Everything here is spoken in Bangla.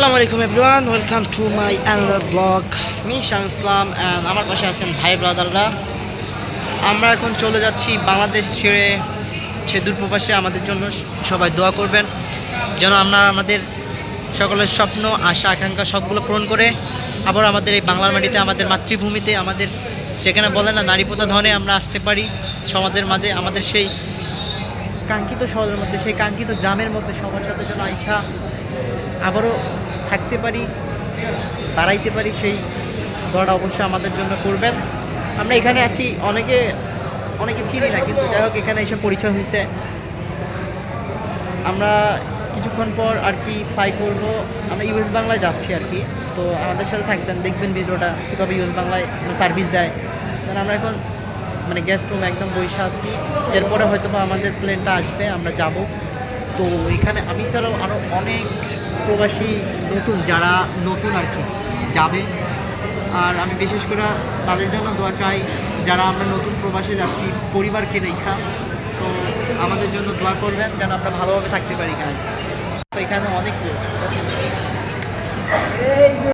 আসসালামু আলাইকুম everyone welcome to my another blog me Shah Islam and আমার পাশে আছেন ভাই ব্রাদাররা। আমরা এখন চলে যাচ্ছি বাংলাদেশ ছেড়ে সে দূরপ্রবাসে আমাদের জন্য সবাই দোয়া করবেন যেন আমরা আমাদের সকলের স্বপ্ন, আশা, আকাঙ্ক্ষা সবগুলো পূরণ করে আবার আমাদের এই বাংলার মাটিতে, আমাদের মাতৃভূমিতে, আমাদের সেখানে বলে না, নারী প্রথা ধনে আমরা আসতে পারি সমাজের মাঝে, আমাদের সেই কাঙ্ক্ষিত শহরের মধ্যে, সেই কাঙ্ক্ষিত গ্রামের মধ্যে সবার সাথে যেন আইসা আবারও থাকতে পারি, দাঁড়াইতে পারি সেই দোয়াটা অবশ্যই আমাদের জন্য করবেন। আমরা এখানে আছি, অনেকে অনেকে চিনি না, কিন্তু যাই হোক, এখানে এসে পরিচয় হয়েছে। আমরা কিছুক্ষণ পর আর কি ফ্লাই করব। আমরা ইউএস বাংলায় যাচ্ছি আর কি। তো আমাদের সাথে থাকবেন, দেখবেন ভিডিওটা, কীভাবে ইউএস বাংলায় সার্ভিস দেয়। কারণ আমরা এখন মানে গেস্ট রুম একদম বসে আছি। এরপরে হয়তো বা আমাদের প্লেনটা আসবে, আমরা যাব। তো এখানে আমি ছাড়াও আরও অনেক প্রবাসী নতুন যারা নতুন আর কি যাবে। আর আমি বিশেষ করে তাদের জন্য দোয়া চাই, যারা আমরা নতুন প্রবাসে যাচ্ছি, পরিবারকে রেখা তো আমাদের জন্য দোয়া করবেন যেন আমরা ভালোভাবে থাকতে পারি গাইজ তো এখানে অনেক লোক